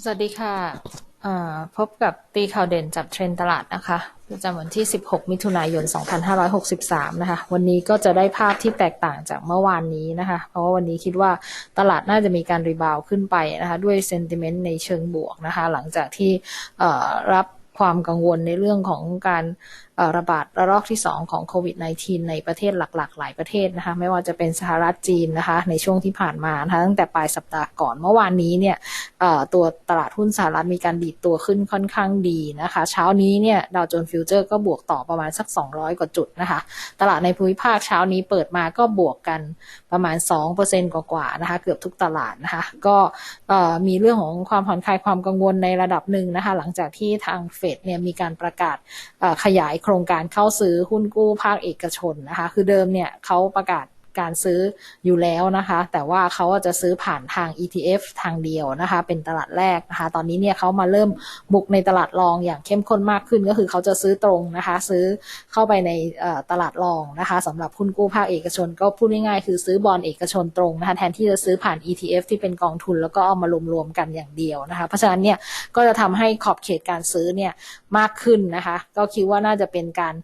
สวัสดีค่ะพบกับตีข่าวเด่นจับเทรนตลาดนะคะประจำวันที่ 16 มิถุนายน 2563 นะคะ วันนี้ก็จะได้ภาพที่แตกต่างจากเมื่อวานนี้นะคะ เพราะว่าวันนี้คิดว่าตลาดน่าจะมีการรีบาวขึ้นไปนะคะ ด้วยเซนติเมนต์ในเชิงบวกนะคะ หลังจากที่รับความกังวลในเรื่องของการระบาดระลอกที่ 2 ของโควิด -19 ในประเทศหลักๆ หลายประเทศนะคะไม่ว่าจะเป็นสหรัฐจีนนะคะในช่วงที่ผ่านมานะคะตั้งแต่ปลายสัปดาห์ก่อนเมื่อวานนี้เนี่ยตัวตลาดหุ้นสหรัฐมีการดีดตัวขึ้นค่อนข้างดีนะคะ เช้านี้เนี่ยดาวโจนส์ฟิวเจอร์ก็บวกต่อประมาณสัก 200 กว่าจุดนะคะ ตลาดในภูมิภาคเช้านี้เปิดมาก็บวกกันประมาณ 2%กว่าๆนะคะเกือบทุกตลาดนะคะ ก็มีเรื่องของความผ่อนคลายความกังวลในระดับหนึ่งนะคะ หลังจากที่ทางเฟดเนี่ยมีการประกาศขยายโครงการเข้าซื้อหุ้นกู้ภาคเอกชนนะคะ คือเดิมเนี่ยเขาประกาศ การซื้ออยู่แล้วนะคะ แต่ว่าเขาจะซื้อผ่านทาง ETF ทางเดียวนะคะ เป็นตลาดแรกนะคะ ตอนนี้เนี่ยเขามาเริ่มบุกในตลาดรองอย่างเข้มข้นมากขึ้นก็คือเขาจะซื้อตรงนะคะ ซื้อเข้าไปในตลาดรองนะคะสำหรับหุ้นกู้ภาคเอกชน ก็พูดง่ายๆคือซื้อบอลเอกชนตรงนะคะแทนที่จะซื้อผ่าน ETF ที่เป็นกองทุนแล้วก็เอามารวมๆกันอย่างเดียวนะคะ เพราะฉะนั้นเนี่ยก็จะทำให้ขอบเขตการซื้อเนี่ยมากขึ้นนะคะ ก็คิดว่าน่าจะเป็นการ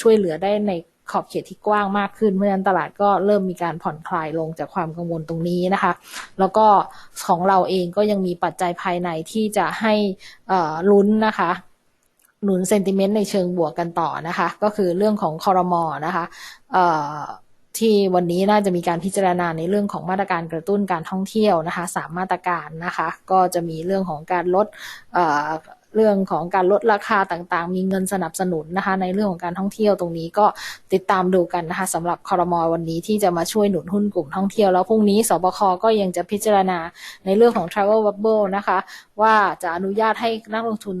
ช่วยเหลือได้ใน ขอบเขตที่กว้างมากขึ้น เพราะฉะนั้นตลาดก็เริ่มมีการผ่อนคลายลงจากความกังวลตรงนี้นะคะ แล้วก็ของเราเองก็ยังมีปัจจัยภายในที่จะให้ลุ้นนะคะหนุนเซนติเมนต์ในเชิงบวกกันต่อนะคะ ก็คือเรื่องของคอรมอนะคะที่วันนี้น่าจะมีการพิจารณาในเรื่องของมาตรการกระตุ้นการท่องเที่ยวนะคะสามมาตรการนะคะ ก็จะมีเรื่องของการลด เรื่องของการลดราคาต่างๆ มีเงินสนับสนุนนะคะ ในเรื่องของการท่องเที่ยวตรงนี้ก็ติดตามดูกันนะคะสำหรับคอรมอวันนี้ที่จะมาช่วยหนุนหุ้นกลุ่มท่องเที่ยว แล้วพรุ่งนี้สบคก็ยังจะพิจารณาในเรื่องของ Travel Bubble นะคะ ว่าจะอนุญาตให้นักลงทุน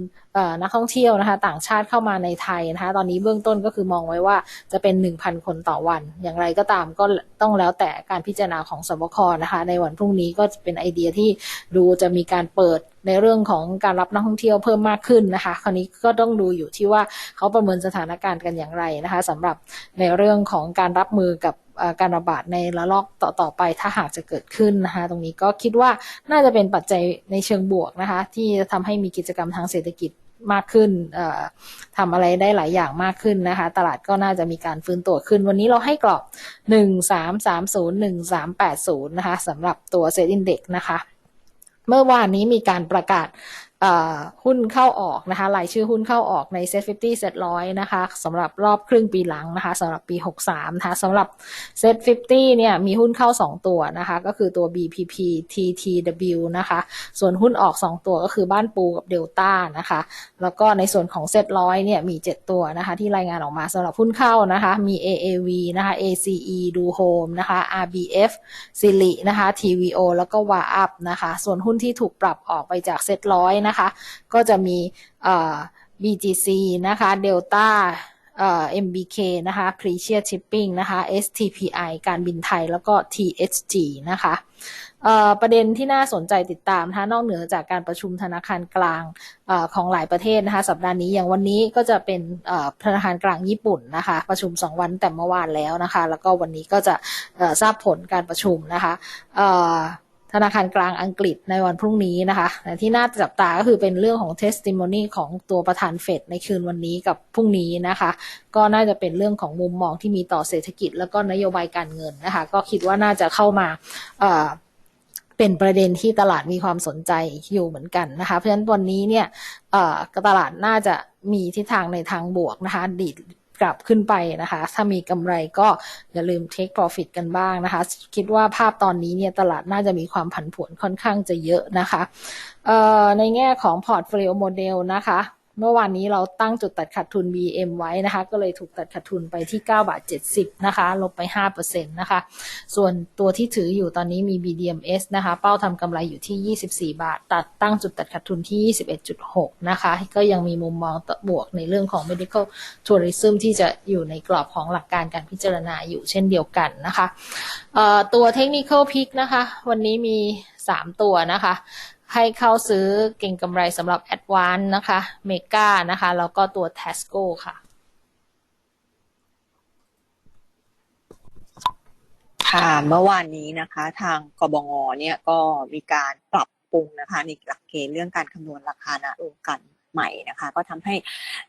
นักท่องเที่ยวนะคะ ต่างชาติเข้ามาในไทยนะคะ ตอนนี้เบื้องต้นก็คือมองไว้ว่าจะเป็น 1,000 คนต่อวัน อย่างไรก็ตามก็ต้องแล้วแต่การพิจารณาของสบคนะคะ ในวันพรุ่งนี้ก็เป็นไอเดียที่ดูจะมีการเปิดในเรื่องของการรับนักท่องเที่ยวเพิ่มมากขึ้นนะคะ คราวนี้ก็ต้องดูอยู่ที่ว่าเขาประเมินสถานการณ์กันอย่างไรนะคะสำหรับในเรื่องของการรับมือกับการระบาดในระลอกต่อๆไปถ้าหากจะเกิดขึ้นนะคะ ตรงนี้ก็คิดว่าน่าจะเป็นปัจจัยในเชิงบวกนะคะ ที่จะทำให้มีกิจกรรมทางเศรษฐกิจ มากขึ้นเอ่อทำอะไรได้หลายอย่างมากขึ้นนะคะ ตลาดก็น่าจะมีการฟื้นตัวขึ้น วันนี้เราให้กรอบ 1 3 3 0 1 3 8 0 นะคะสำหรับตัวเซ็ตอินเด็กนะคะ เมื่อวานนี้มีการประกาศ หุ้นเข้าออกนะคะรายชื่อหุ้นเข้าออกใน Set 50 Set 100นะคะสำหรับรอบครึ่งปีหลังนะคะสำหรับปี 63นะคะสำหรับ Set 50เนี่ยมีหุ้นเข้า 2 ตัวนะคะก็คือตัว BPP TTW นะคะส่วนหุ้นออก 2 ตัวก็คือบ้านปูกับเดลต้านะคะแล้วก็ในส่วนของ Set 100เนี่ยมี 7 ตัวนะคะที่รายงานออกมาสำหรับหุ้นเข้านะคะมี AAV นะคะ ACE ดูโฮมนะคะ RBF ซิลินะคะ TVO แล้วก็วาอัพนะคะส่วนหุ้นที่ถูกปรับออกไปจากเซ็ตร้อยนะคะ ก็จะมีเอ่อ BGC นะคะ Delta เอ่อ MBK นะคะ p r e c i o u s Shipping นะคะ STPI การบินไทยแล้วก็ THG นะคะเอ่อประเด็นที่น่าสนใจติดตามนะคะนอกเหนือจากการประชุมธนาคารกลางเออของหลายประเทศนะคะ สัปดาห์นี้อย่างวันนี้ก็จะเป็นเอ่อธนาคารกลางญี่ปุ่นนะคะ ประชุม 2 วันแต่เมื่อวานแล้วนะคะ แล้วก็วันนี้ก็จะเอ่อทราบผลการประชุมนะคะเอ่อ ธนาคารกลางอังกฤษในวันพรุ่งนี้นะคะแต่ที่น่าจับตาก็คือเป็นเรื่องของ testimony ของตัวประธานเฟดในคืนวันนี้กับพรุ่งนี้นะคะ ก็น่าจะเป็นเรื่องของมุมมองที่มีต่อเศรษฐกิจ แล้วก็นโยบายการเงินนะคะ ก็คิดว่าน่าจะเข้ามาเป็นประเด็นที่ตลาดมีความสนใจอยู่เหมือนกันนะคะ เพราะฉะนั้นวันนี้เนี่ยตลาดน่าจะมีทิศทางในทางบวกนะคะดีด กลับขึ้นไปนะคะ ถ้ามีกำไรก็อย่าลืม take profit กันบ้างนะคะ คิดว่าภาพตอนนี้เนี่ยตลาดน่าจะมีความผันผวนค่อนข้างจะเยอะนะคะในแง่ของพอร์ตโฟลิโอโมเดลนะคะ เมื่อวานนี้เราตั้งจุดตัดขาดทุน BM ไว้นะคะ ก็เลยถูกตัดขาดทุนไปที่ 9 บาท 70 นะคะ ลบไป 5%นะคะ ส่วนตัวที่ถืออยู่ตอนนี้มี BDMs นะคะ เป้าทำกำไรอยู่ที่ 24 บาท ตัดตั้งจุดตัดขาดทุนที่ 21.6 นะคะ ก็ยังมีมุมมองบวกในเรื่องของ medical tourism ที่จะอยู่ในกรอบของหลักการการพิจารณาอยู่เช่นเดียวกันนะคะ ตัว technical pick นะคะ วันนี้มี 3 ตัวนะคะ ให้เข้าซื้อเก่งกำไรสำหรับ Advance นะคะเมกานะคะ แล้วก็ตัว Tasco ค่ะค่ะเมื่อวานนี้นะคะ ทางกบงเนี่ยก็มีการปรับปรุงนะคะในหลักเกณฑ์เรื่องการคำนวณราคาณโรงกัน ใหม่นะคะ ก็ทำให้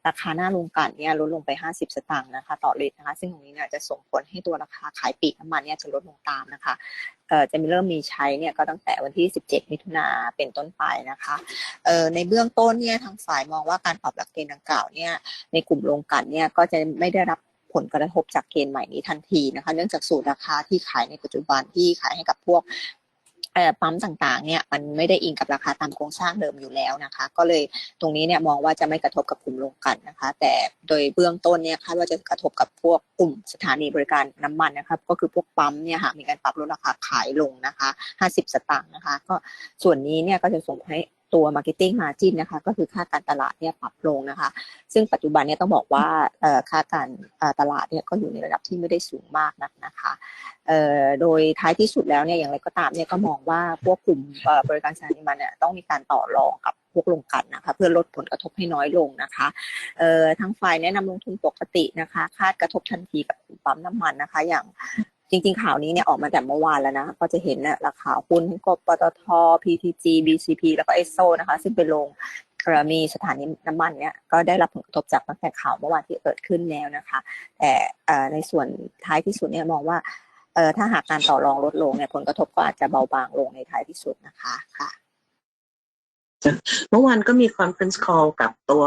ราคาหน้าโรงกลั่นเนี่ยลดลงไป 50 สตางค์นะคะ ต่อลิตรนะคะ ซึ่งตรงนี้เนี่ยจะส่งผลให้ตัวราคาขายปีกน้ำมันเนี่ยจะลดลงตามนะคะเอ่อจะมีเริ่มมีใช้เนี่ยก็ตั้งแต่วันที่ 17 มิถุนาเป็นต้นไปนะคะเอ่อในเบื้องต้นเนี่ยทางฝ่ายมองว่าการปรับหลักเกณฑ์ดังกล่าวเนี่ยในกลุ่มโรงกลั่นเนี่ยก็จะไม่ได้รับผลกระทบจากเกณฑ์ใหม่นี้ทันทีนะคะ เนื่องจากสูตรราคาที่ขายในปัจจุบันที่ขายให้กับพวก ปั๊มต่างๆเนี่ยมันไม่ได้อิงกับราคาตามโครงสร้างเดิมอยู่แล้วนะคะ ก็เลยตรงนี้เนี่ยมองว่าจะไม่กระทบกับกลุ่มโรงกลั่นนะคะ แต่โดยเบื้องต้นเนี่ยคาดว่าจะกระทบกับพวกกลุ่มสถานีบริการน้ำมันนะครับ ก็คือพวกปั๊มเนี่ยหากมีการปรับลดราคาขายลงนะคะ 50 สตางค์นะคะ ก็ส่วนนี้เนี่ยก็จะส่งให้ ตัว marketing margin นะคะ ก็คือค่าการตลาดเนี่ยปรับลงนะคะ ซึ่งปัจจุบันเนี่ยต้องบอกว่าค่าการตลาดเนี่ยก็อยู่ในระดับที่ไม่ได้สูงมากนักนะคะโดยท้ายที่สุดแล้วเนี่ยอย่างไรก็ตามเนี่ยก็มองว่าพวกกลุ่มบริการสานีน้มันเนี่ยต้องมีการต่อรองกับพวกลงกันนะคะเพื่อลดผลกระทบให้น้อยลงนะคะเอ่อทางฝ่ายแนะนำลงทุนปกตินะคะ คาดกระทบทันทีกับกลุ่มปั๊มน้ำมันนะคะ อย่าง จริง ๆ ข่าวนี้เนี่ยออกมาแต่เมื่อวานแล้วนะ ก็จะเห็นนะราคาหุ้นกบปตท PTG BCP แล้วก็เอสโซนะคะ ซึ่งเป็นโรงมีสถานีน้ำมันเนี่ยก็ได้รับผลกระทบจากตั้งแต่ข่าวเมื่อวานที่เกิดขึ้นแล้วนะคะ แต่ในส่วนท้ายที่สุดเนี่ยมองว่าถ้าหากการต่อรองลดลงเนี่ยผลกระทบก็อาจจะเบาบางลงในท้ายที่สุดนะคะค่ะเมื่อวานก็มี conference call กับตัว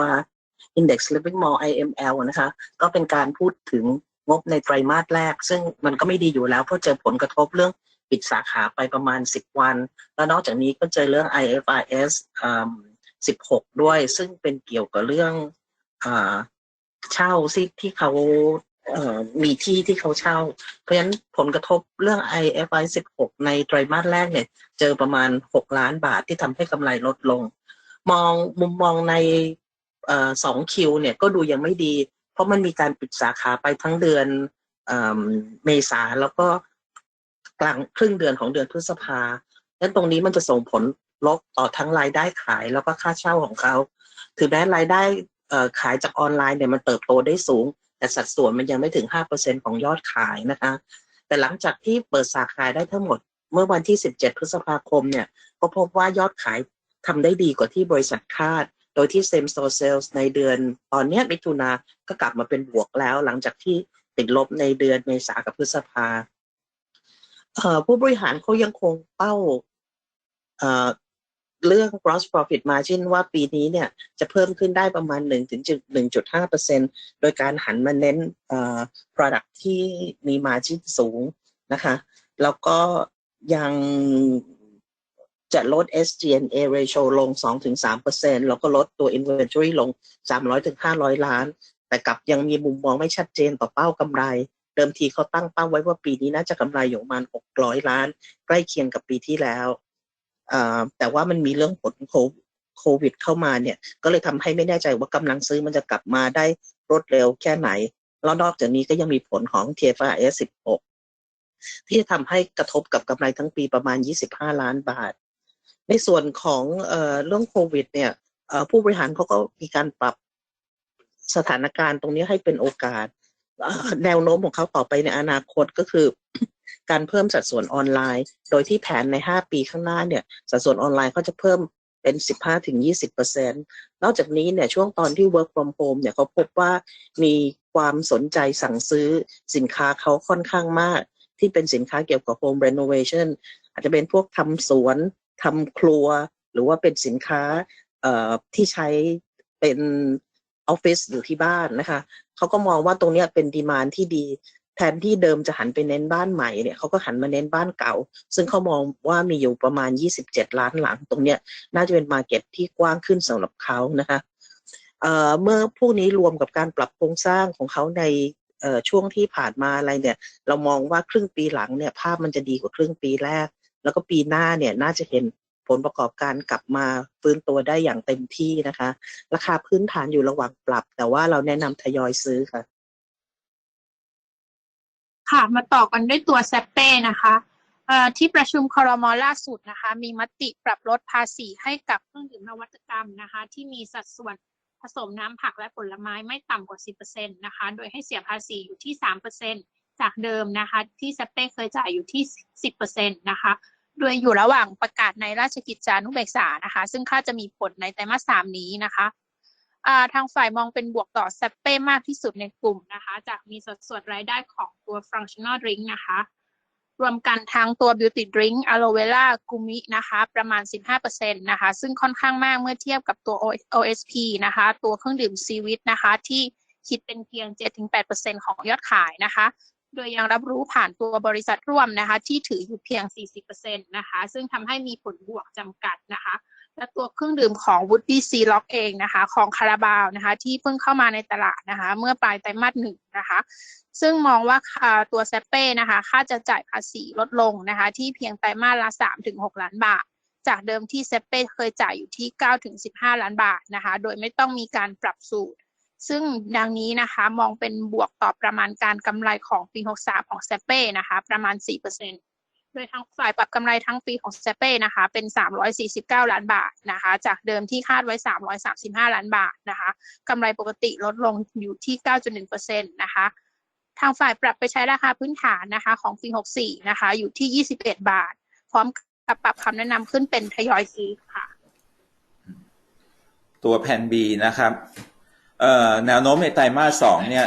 Index Living Mall IML นะคะ ก็เป็นการพูดถึง งบในไตรมาสแรก ซึ่งมันก็ไม่ดีอยู่แล้วเพราะเจอผลกระทบเรื่องปิดสาขาไปประมาณ 10 วัน แล้วนอกจากนี้ก็เจอเรื่อง IFRS อ16 ด้วย ซึ่งเป็นเกี่ยวกับเรื่องอาเช่าซิที่เขาเอ่อมีที่ที่เขาเช่า เพราะฉะนั้นผลกระทบเรื่อง IFRS 16 ในไตรมาสแรกเนี่ย เจอประมาณ 6 ล้านบาทที่ทำให้กำไรลดลง มองมุมมองในอ่อสองคิวเนี่ยก็ดูยังไม่ดี เพราะมันมีการปิดสาขาไปทั้งเดือนเมษาแล้วก็กลางครึ่งเดือนของเดือนพฤษภาดังนั้นตรงนี้มันจะส่งผลลบต่อทั้งรายได้ขายแล้วก็ค่าเช่าของเขาถึงแม้รายได้ขายจากออนไลน์เนี่ยมันเติบโตได้สูง แต่สัดส่วนมันยังไม่ถึง 5%ของยอดขายนะคะ แต่หลังจากที่เปิดสาขาได้ทั้งหมด เมื่อวันที่ 17 พฤษภาคมเนี่ย ก็พบว่ายอดขายทำได้ดีกว่าที่บริษัทคาด โดยที่ same store sales ในเดือนตอนนี้มิถุนาก็กลับมาเป็นบวกแล้ว หลังจากที่ติดลบในเดือนเมษากับพฤษภาผู้บริหารเขายังคงเป้าเรื่อง gross profit margin ว่าปีนี้เนี่ยจะเพิ่มขึ้นได้ประมาณ1ถึง1.5%โดยการหันมาเน้น product ที่มี margin สูงนะคะ แล้วก็ยัง จะลด SG&A ratio ลง 2-3%แล้วก็ลดตัว inventory ลง 300-500 ล้าน แต่กลับยังมีมุมมองไม่ชัดเจนต่อเป้ากำไร เดิมทีเขาตั้งเป้าไว้ว่าปีนี้น่าจะกำไรอยู่ประมาณ 600 ล้าน ใกล้เคียงกับปีที่แล้ว แต่ว่ามันมีเรื่องผลโคโควิดเข้ามาเนี่ย ก็เลยทำให้ไม่แน่ใจว่ากำลังซื้อมันจะกลับมาได้รวดเร็วแค่ไหน แล้วนอกจากนี้ก็ยังมีผลของ TFRS 16ที่จะทำให้กระทบกับกำไรทั้งปีประมาณ 25 ล้านบาท ในส่วนของเรื่องโควิด เนี่ยผู้บริหารเขาก็มีการปรับสถานการณ์ตรงนี้ให้เป็นโอกาส แนวโน้มของเขาต่อไปในอนาคตก็คือ การเพิ่มสัดส่วนออนไลน์ โดยที่แผนใน 5 ปีข้างหน้าเนี่ย สัดส่วนออนไลน์เขาจะเพิ่มเป็น 15-20%นอกจากนี้เนี่ยช่วงตอนที่ work from home เนี่ยเขาพบว่ามีความสนใจสั่งซื้อสินค้าเขาค่อนข้างมาก ที่เป็นสินค้าเกี่ยวกับ home renovation อาจจะเป็นพวกทำสวน ทำครัว หรือว่าเป็นสินค้าที่ใช้เป็นออฟฟิศอยู่ที่บ้านนะคะเขาก็มองว่าตรงนี้เป็นดีมานที่ดี แทนที่เดิมจะหันไปเน้นบ้านใหม่เนี่ยเขาก็หันมาเน้นบ้านเก่า ซึ่งเขามองว่ามีอยู่ประมาณ 27 ล้านหลัง ตรงเนี้ยน่าจะเป็นมาเก็ตที่กว้างขึ้นสำหรับเขานะคะเเมื่อพวกนี้รวมกับการปรับโครงสร้างของเขาในช่วงที่ผ่านมาอะไรเนี่ย เรามองว่าครึ่งปีหลังเนี่ยภาพมันจะดีกว่าครึ่งปีแรก แล้วก็ปีหน้าเนี่ยน่าจะเห็นผลประกอบการกลับมาฟื้นตัวได้อย่างเต็มที่นะคะ ราคาพื้นฐานอยู่ระหว่างปรับ แต่ว่าเราแนะนำทยอยซื้อค่ะ ค่ะ มาต่อกันด้วยตัวแซปเป้นะคะที่ประชุมคอรมอล่าสุดนะคะ มีมติปรับลดภาษีให้กับเครื่องดื่มนวัตกรรมนะคะ ที่มีสัดส่วนผสมน้ำผักและผลไม้ไม่ต่ำกว่า 10%นะคะ โดยให้เสียภาษีอยู่ที่ 3%จากเดิมนะคะ ที่แซปเป้เคยจ่ายอยู่ที่ 10%นะคะ โดยอยู่ระหว่างประกาศในราชกิจจานุเบกษานะคะ ซึ่งคาดจะมีผลในไตรมาสสามนี้นะคะาทางฝ่ายมองเป็นบวกต่อแซปเป้มากที่สุดในกลุ่มนะคะ จากมีสัดส่วนรายได้ของตัว functional drink นะคะ รวมกันทั้งตัว beauty drink aloe vera gumi นะคะ ประมาณ 15%นะคะ ซึ่งค่อนข้างมากเมื่อเทียบกับตัว OSP นะคะ ตัวเครื่องดื่มซีวิตนะคะ ที่คิดเป็นเพียง 7-8%ของยอดขายนะคะ โดยยังรับรู้ผ่านตัวบริษัทร่วมนะคะ ที่ถืออยู่เพียง 40%นะคะ ซึ่งทำให้มีผลบวกจำกัดนะคะ และตัวเครื่องดื่มของ Woody C Lock เองนะคะ ของคาราบาวนะคะ ที่เพิ่งเข้ามาในตลาดนะคะ เมื่อปลายไตรมาสหนึ่งนะคะ ซึ่งมองว่าตัวเซเป้นะคะ ค่าจะจ่ายภาษีลดลงนะคะ ที่เพียงไตรมาสละ3ถึง6ล้านบาท จากเดิมที่เซเป้เคยจ่ายอยู่ที่9ถึง15 ล้านบาทนะคะ โดยไม่ต้องมีการปรับสูตร ซึ่งดังนี้นะคะมองเป็นบวกต่อประมาณการกำไรของปี 63 ของเซเป้นะคะประมาณ 4%โดยทางฝ่ายปรับกำไรทั้งปีของเซเป้นะคะเป็น 349 ล้านบาทนะคะจากเดิมที่คาดไว้ 335 ล้านบาทนะคะกำไรปกติลดลงอยู่ที่ 9.1%นะคะทางฝ่ายปรับไปใช้ราคาพื้นฐานนะคะของปี 64 นะคะอยู่ที่ 21 บาท พร้อมกับปรับคำแนะนำขึ้นเป็นทยอยซื้อค่ะ ตัวแผ่น B นะครับ แนวโน้มในไตรมาสสองเนี่ย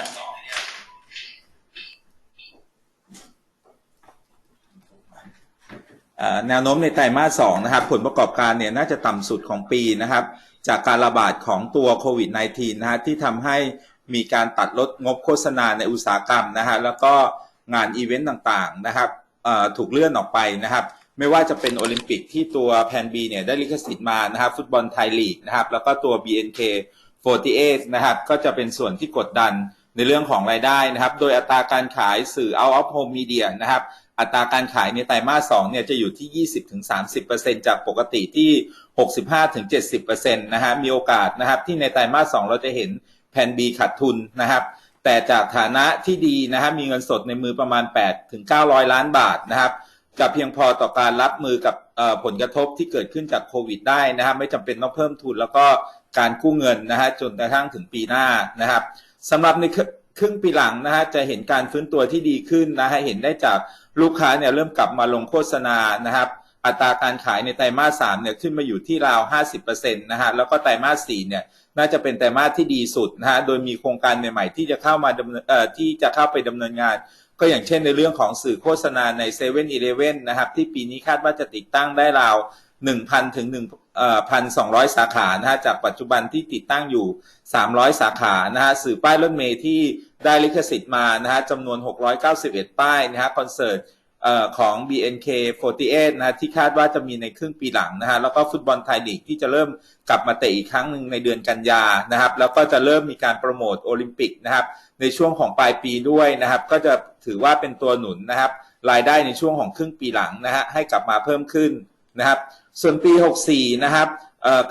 แนวโน้มในไตรมาสสองนะครับ ผลประกอบการเนี่ยน่าจะต่ำสุดของปีนะครับ จากการระบาดของตัวโควิด -19 นะฮะที่ทำให้มีการตัดลดงบโฆษณาในอุตสาหกรรมนะฮะแล้วก็งานอีเวนต์ต่างๆนะครับถูกเลื่อนออกไปนะครับ ไม่ว่าจะเป็นโอลิมปิกที่ตัวแพนบีเนี่ยได้ลิขสิทธิ์มานะครับ ฟุตบอลไทยลีกนะครับ แล้วก็ตัว BNK 48 นะครับ ก็จะเป็นส่วนที่กดดันในเรื่องของรายได้นะครับ โดยอัตราการขายสื่อ out of home media นะครับ อัตราการขายในไตรมาส2เนี่ยจะอยู่ที่ 20-30%จากปกติที่ 65-70%นะฮะ มีโอกาสนะครับที่ในไตรมาส2เราจะเห็นแพนบีขาดทุนนะครับ แต่จากฐานะที่ดีนะฮะ มีเงินสดในมือประมาณ 8-900 ล้านบาทนะครับจะเพียงพอต่อการรับมือกับผลกระทบที่เกิดขึ้นจากโควิดได้นะครับ ไม่จำเป็นต้องเพิ่มทุนแล้วก็ การกู้เงินนะฮะจนกระทั่งถึงปีหน้านะครับสำหรับในครึ่งปีหลังนะฮะจะเห็นการฟื้นตัวที่ดีขึ้นนะฮะเห็นได้จากลูกค้าเนี่ยเริ่มกลับมาลงโฆษณานะครับอัตราการขายในไตรมาสสามเนี่ยขึ้นมาอยู่ที่ราว 50%นะฮะแล้วก็ไตรมาสสี่เนี่ยน่าจะเป็นไตรมาสที่ดีสุดนะฮะโดยมีโครงการใหม่ๆที่จะเข้ามาดำเนินเอ่อที่จะเข้าไปดำเนินงาน ก็อย่างเช่นในเรื่องของสื่อโฆษณาใน7 e เ e ่ e อนะ ครับ ที่ปีนี้คาดว่าจะติดตั้งได้ราว 1,000 ถึง1เอ่อ1,200 สาขานะฮะจากปัจจุบันที่ติดตั้งอยู่ 300 สาขานะฮะสื่อป้ายรถเมล์ที่ได้ลิขสิทธิ์มานะฮะจำนวน 691 ป้ายนะฮะคอนเสิร์ตเอ่อของ BNK48 นะฮะที่คาดว่าจะมีในครึ่งปีหลังนะฮะแล้วก็ฟุตบอลไทยลีกที่จะเริ่มกลับมาเตะอีกครั้งหนึ่งในเดือนกันยานะครับ แล้วก็จะเริ่มมีการโปรโมทโอลิมปิกนะครับ ในช่วงของปลายปีด้วยนะครับ ก็จะถือว่าเป็นตัวหนุนนะครับ รายได้ในช่วงของครึ่งปีหลังนะฮะให้กลับมาเพิ่มขึ้นนะครับ ส่วนปี 64 นะครับ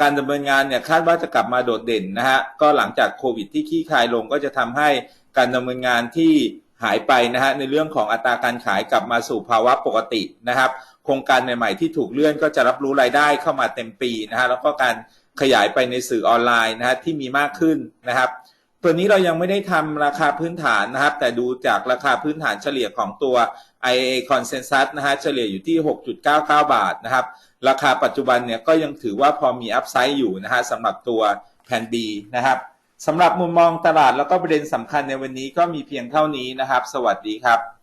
การดำเนินงานเนี่ยคาดว่าจะกลับมาโดดเด่นนะฮะก็หลังจากโควิดที่คลี่คลายลงก็จะทำให้การดำเนินงานที่หายไปนะฮะในเรื่องของอัตราการขายกลับมาสู่ภาวะปกตินะครับ โครงการใหม่ๆที่ถูกเลื่อนก็จะรับรู้รายได้เข้ามาเต็มปีนะฮะแล้วก็การขยายไปในสื่อออนไลน์นะฮะที่มีมากขึ้นนะครับ ตัวนี้เรายังไม่ได้ทำราคาพื้นฐานนะครับ แต่ดูจากราคาพื้นฐานเฉลี่ยของตัว IA Consensus นะฮะเฉลี่ยอยู่ที่ 6.99 บาทนะครับ ราคาปัจจุบันเนี่ยก็ยังถือว่าพอมีอัพไซด์อยู่นะฮะสำหรับตัวแผ่น B นะครับสำหรับมุมมองตลาดแล้วก็ประเด็นสำคัญในวันนี้ก็มีเพียงเท่านี้นะครับ สวัสดีครับ